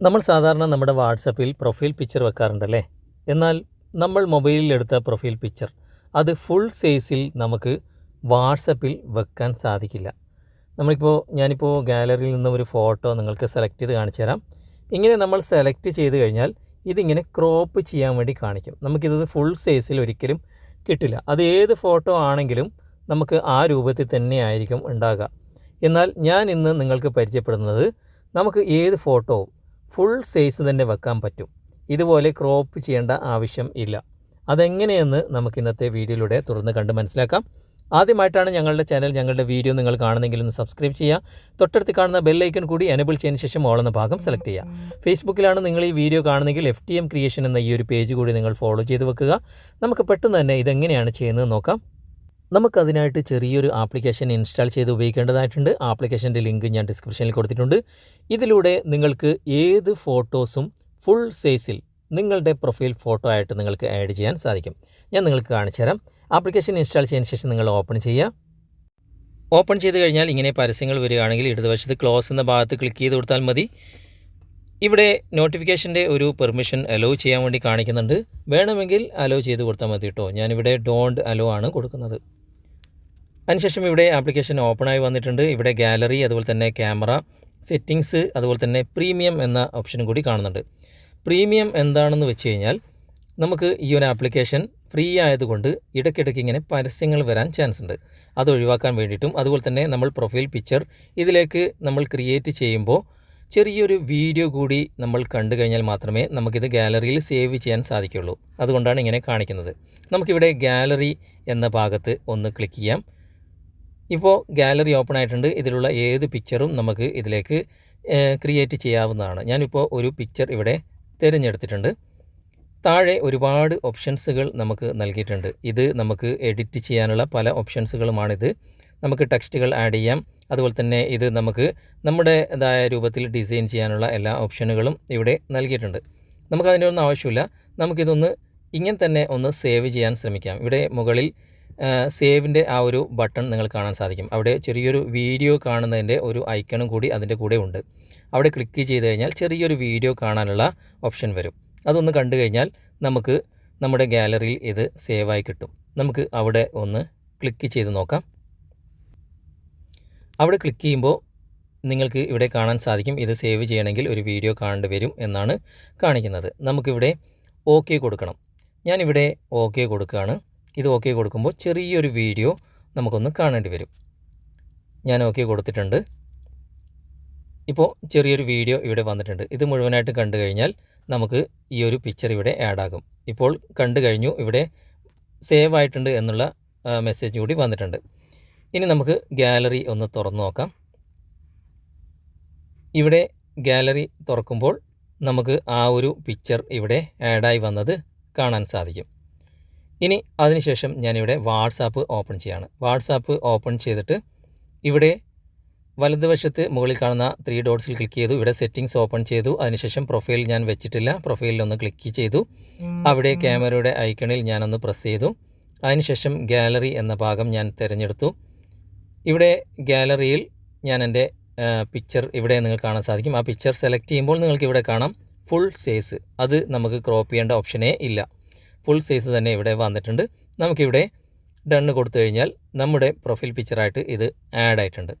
നമ്മൾ സാധാരണ നമ്മുടെ വാട്സപ്പിൽ പ്രൊഫൈൽ പിക്ചർ വെക്കാറുണ്ടല്ലേ? എന്നാൽ നമ്മൾ മൊബൈലിൽ എടുത്ത പ്രൊഫൈൽ പിക്ചർ അത് ഫുൾ സൈസിൽ നമുക്ക് വാട്സപ്പിൽ വെക്കാൻ സാധിക്കില്ല. നമ്മളിപ്പോൾ ഞാനിപ്പോൾ ഗാലറിയിൽ നിന്ന് ഒരു ഫോട്ടോ നിങ്ങൾക്ക് സെലക്ട് ചെയ്ത് കാണിച്ചു തരാം. ഇങ്ങനെ നമ്മൾ സെലക്ട് ചെയ്ത് കഴിഞ്ഞാൽ ഇതിങ്ങനെ ക്രോപ്പ് ചെയ്യാൻ വേണ്ടി കാണിക്കും. നമുക്കിത് ഫുൾ സൈസിൽ ഒരിക്കലും കിട്ടില്ല. അത് ഏത് ഫോട്ടോ ആണെങ്കിലും നമുക്ക് ആ രൂപത്തിൽ തന്നെ ആയിരിക്കും ഉണ്ടാകുക എന്നാൽ ഞാൻ ഇന്ന് നിങ്ങൾക്ക് പരിചയപ്പെടുന്നത് നമുക്ക് ഏത് ഫോട്ടോവും ഫുൾ സൈസ് തന്നെ വെക്കാൻ പറ്റും. ഇതുപോലെ ക്രോപ്പ് ചെയ്യേണ്ട ആവശ്യം ഇല്ല. അതെങ്ങനെയെന്ന് നമുക്ക് ഇന്നത്തെ വീഡിയോയിലൂടെ തുറന്ന് കണ്ട് മനസ്സിലാക്കാം. ആദ്യമായിട്ടാണ് ഞങ്ങളുടെ ചാനൽ ഞങ്ങളുടെ വീഡിയോ നിങ്ങൾ കാണുന്നെങ്കിൽ ഒന്ന് സബ്സ്ക്രൈബ് ചെയ്യുക. തൊട്ടടുത്ത് കാണുന്ന ബെല്ലൈക്കൺ കൂടി എനബിൾ ചെയ്യുന്ന ശേഷം ഓളെന്ന ഭാഗം സെലക്ട് ചെയ്യുക. ഫേസ്ബുക്കിലാണ് നിങ്ങൾ ഈ വീഡിയോ കാണുന്നെങ്കിൽ എഫ് ക്രിയേഷൻ എന്ന ഈ ഒരു പേജ് കൂടി നിങ്ങൾ ഫോളോ ചെയ്ത് വെക്കുക. നമുക്ക് പെട്ടെന്ന് തന്നെ ഇതെങ്ങനെയാണ് ചെയ്യുന്നത് നോക്കാം. നമുക്കതിനായിട്ട് ചെറിയൊരു ആപ്ലിക്കേഷൻ ഇൻസ്റ്റാൾ ചെയ്ത് ഉപയോഗിക്കേണ്ടതായിട്ടുണ്ട്. ആപ്ലിക്കേഷന്റെ ലിങ്ക് ഞാൻ ഡിസ്ക്രിപ്ഷനിൽ കൊടുത്തിട്ടുണ്ട്. ഇതിലൂടെ നിങ്ങൾക്ക് ഏത് ഫോട്ടോസും ഫുൾ സൈസിൽ നിങ്ങളുടെ പ്രൊഫൈൽ ഫോട്ടോ ആയിട്ട് നിങ്ങൾക്ക് ആഡ് ചെയ്യാൻ സാധിക്കും. ഞാൻ നിങ്ങൾക്ക് കാണിച്ചു തരാം. ആപ്ലിക്കേഷൻ ഇൻസ്റ്റാൾ ചെയ്തതിന് ശേഷം നിങ്ങൾ ഓപ്പൺ ചെയ്യുക. ഓപ്പൺ ചെയ്ത് കഴിഞ്ഞാൽ ഇങ്ങനെ പരസ്യങ്ങൾ വരികയാണെങ്കിൽ ഇടതുവശത്ത് ക്ലോസ് എന്ന ഭാഗത്ത് ക്ലിക്ക് ചെയ്ത് കൊടുത്താൽ മതി. ഇവിടെ നോട്ടിഫിക്കേഷന്റെ ഒരു പെർമിഷൻ അലോ ചെയ്യാൻ വേണ്ടി കാണിക്കുന്നുണ്ട്. വേണമെങ്കിൽ അലോ ചെയ്ത് കൊടുത്താൽ മതി കേട്ടോ. ഞാനിവിടെ ഡോണ്ട് അലോ ആണ് കൊടുക്കുന്നത്. അതിനുശേഷം ഇവിടെ ആപ്ലിക്കേഷൻ ഓപ്പൺ ആയി വന്നിട്ടുണ്ട്. ഇവിടെ ഗാലറി അതുപോലെ തന്നെ ക്യാമറ സെറ്റിങ്സ് അതുപോലെ തന്നെ പ്രീമിയം എന്ന ഓപ്ഷനും കൂടി കാണുന്നുണ്ട്. പ്രീമിയം എന്താണെന്ന് വെച്ച് കഴിഞ്ഞാൽ നമുക്ക് ഈ ഒരു ആപ്ലിക്കേഷൻ ഫ്രീ ആയതുകൊണ്ട് ഇടയ്ക്കിടയ്ക്ക് ഇങ്ങനെ പരസ്യങ്ങൾ വരാൻ ചാൻസ് ഉണ്ട്. അത് ഒഴിവാക്കാൻ വേണ്ടിയിട്ടും അതുപോലെ തന്നെ നമ്മൾ പ്രൊഫൈൽ പിക്ചർ ഇതിലേക്ക് നമ്മൾ ക്രിയേറ്റ് ചെയ്യുമ്പോൾ ചെറിയൊരു വീഡിയോ കൂടി നമ്മൾ കണ്ടു കഴിഞ്ഞാൽ മാത്രമേ നമുക്കിത് ഗാലറിയിൽ സേവ് ചെയ്യാൻ സാധിക്കുള്ളൂ അതുകൊണ്ടാണ് ഇങ്ങനെ കാണിക്കുന്നത്. നമുക്കിവിടെ ഗാലറി എന്ന ഭാഗത്ത് ഒന്ന് ക്ലിക്ക് ചെയ്യാം. ഇപ്പോൾ ഗാലറി ഓപ്പൺ ആയിട്ടുണ്ട് ഇതിലുള്ള ഏത് പിക്ചറും നമുക്ക് ഇതിലേക്ക് ക്രിയേറ്റ് ചെയ്യാവുന്നതാണ്. ഞാനിപ്പോൾ ഒരു പിക്ചർ ഇവിടെ തിരഞ്ഞെടുത്തിട്ടുണ്ട്. താഴെ ഒരുപാട് ഓപ്ഷൻസുകൾ നമുക്ക് നൽകിയിട്ടുണ്ട്. ഇത് നമുക്ക് എഡിറ്റ് ചെയ്യാനുള്ള പല ഓപ്ഷൻസുകളുമാണിത്. നമുക്ക് ടെക്സ്റ്റുകൾ ആഡ് ചെയ്യാം. അതുപോലെ തന്നെ ഇത് നമുക്ക് നമ്മുടേതായ രൂപത്തിൽ ഡിസൈൻ ചെയ്യാനുള്ള എല്ലാ ഓപ്ഷനുകളും ഇവിടെ നൽകിയിട്ടുണ്ട്. നമുക്കതിന്റെ ഒന്നും ആവശ്യമില്ല. നമുക്കിതൊന്ന് ഇങ്ങനെ തന്നെ ഒന്ന് സേവ് ചെയ്യാൻ ശ്രമിക്കാം. ഇവിടെ മുകളിൽ സേവിന്റെ ആ ഒരു ബട്ടൺ നിങ്ങൾ കാണാൻ സാധിക്കും. അവിടെ ചെറിയൊരു വീഡിയോ കാണുന്നതിന്റെ ഒരു ഐക്കണും കൂടി അതിന്റെ കൂടെ ഉണ്ട്. അവിടെ ക്ലിക്ക് ചെയ്ത് കഴിഞ്ഞാൽ ചെറിയൊരു വീഡിയോ കാണാനുള്ള ഓപ്ഷൻ വരും. അതൊന്ന് കണ്ടു കഴിഞ്ഞാൽ നമുക്ക് നമ്മുടെ ഗാലറിയിൽ ഇത് സേവായി കിട്ടും. നമുക്ക് അവിടെ ഒന്ന് ക്ലിക്ക് ചെയ്ത് നോക്കാം. അവിടെ ക്ലിക്ക് ചെയ്യുമ്പോൾ നിങ്ങൾക്ക് ഇവിടെ കാണാൻ സാധിക്കും. ഇത് സേവ് ചെയ്യണമെങ്കിൽ ഒരു വീഡിയോ കാണേണ്ടി വരും എന്നാണ് കാണിക്കുന്നത്. നമുക്കിവിടെ ഓക്കെ കൊടുക്കണം. ഞാനിവിടെ ഓക്കെ കൊടുക്കുകയാണ്. ഇത് ഓക്കെ കൊടുക്കുമ്പോൾ ചെറിയൊരു വീഡിയോ നമുക്കൊന്ന് കാണേണ്ടി വരും. ഞാൻ ഓക്കെ കൊടുത്തിട്ടുണ്ട്. ഇപ്പോൾ ചെറിയൊരു വീഡിയോ ഇവിടെ വന്നിട്ടുണ്ട്. ഇത് മുഴുവനായിട്ട് കണ്ടു കഴിഞ്ഞാൽ നമുക്ക് ഈ ഒരു പിക്ചർ ഇവിടെ ആഡ് ആകും. ഇപ്പോൾ കണ്ടു കഴിഞ്ഞു ഇവിടെ സേവ് ആയിട്ടുണ്ട് എന്നുള്ള മെസ്സേജ് കൂടി വന്നിട്ടുണ്ട്. ഇനി നമുക്ക് ഗാലറി ഒന്ന് തുറന്നു നോക്കാം. ഇവിടെ ഗാലറി തുറക്കുമ്പോൾ നമുക്ക് ആ ഒരു പിക്ചർ ഇവിടെ ആഡായി വന്നത് കാണാൻ സാധിക്കും. ഇനി അതിനുശേഷം ഞാനിവിടെ വാട്സാപ്പ് ഓപ്പൺ ചെയ്യാണ്. വാട്സാപ്പ് ഓപ്പൺ ചെയ്തിട്ട് ഇവിടെ വലതുവശത്ത് മുകളിൽ കാണുന്ന ത്രീ ഡോട്ട്സിൽ ക്ലിക്ക് ചെയ്തു. ഇവിടെ സെറ്റിംഗ്സ് ഓപ്പൺ ചെയ്തു. അതിനുശേഷം പ്രൊഫൈൽ ഞാൻ വെച്ചിട്ടില്ല. പ്രൊഫൈലിൽ ഒന്ന് ക്ലിക്ക് ചെയ്തു. അവിടെ ക്യാമറയുടെ ഐക്കണിൽ ഞാനൊന്ന് പ്രസ് ചെയ്തു. അതിനുശേഷം ഗാലറി എന്ന ഭാഗം ഞാൻ തിരഞ്ഞെടുത്തു. ഇവിടെ ഗാലറിയിൽ ഞാൻ എന്റെ പിക്ചർ ഇവിടെ നിങ്ങൾക്ക് കാണാൻ സാധിക്കും. ആ പിക്ചർ സെലക്ട് ചെയ്യുമ്പോൾ നിങ്ങൾക്ക് ഇവിടെ കാണാം ഫുൾ സൈസ് അത് നമുക്ക് ക്രോപ്പ് ചെയ്യേണ്ട ഓപ്ഷനേ ഇല്ല. ഫുൾ സൈസ് തന്നെ ഇവിടെ വന്നിട്ടുണ്ട്. നമുക്കിവിടെ ഡണ്ണ് കൊടുത്തു കഴിഞ്ഞാൽ നമ്മുടെ പ്രൊഫൈൽ പിക്ചറായിട്ട് ഇത് ആഡ് ആയിട്ടുണ്ട്.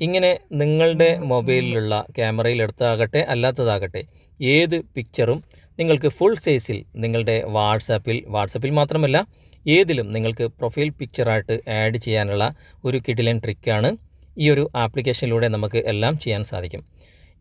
ഇങ്ങനെ നിങ്ങളുടെ മൊബൈലിലുള്ള ക്യാമറയിൽ എടുത്താകട്ടെ അല്ലാത്തതാകട്ടെ ഏത് പിക്ചറും നിങ്ങൾക്ക് ഫുൾ സൈസിൽ നിങ്ങളുടെ വാട്സാപ്പിൽ വാട്സാപ്പിൽ മാത്രമല്ല ഏതിലും നിങ്ങൾക്ക് പ്രൊഫൈൽ പിക്ചറായിട്ട് ആഡ് ചെയ്യാനുള്ള ഒരു കിടിലൻ ട്രിക്കാണ് ഈ ഒരു ആപ്ലിക്കേഷനിലൂടെ നമുക്ക് എല്ലാം ചെയ്യാൻ സാധിക്കും.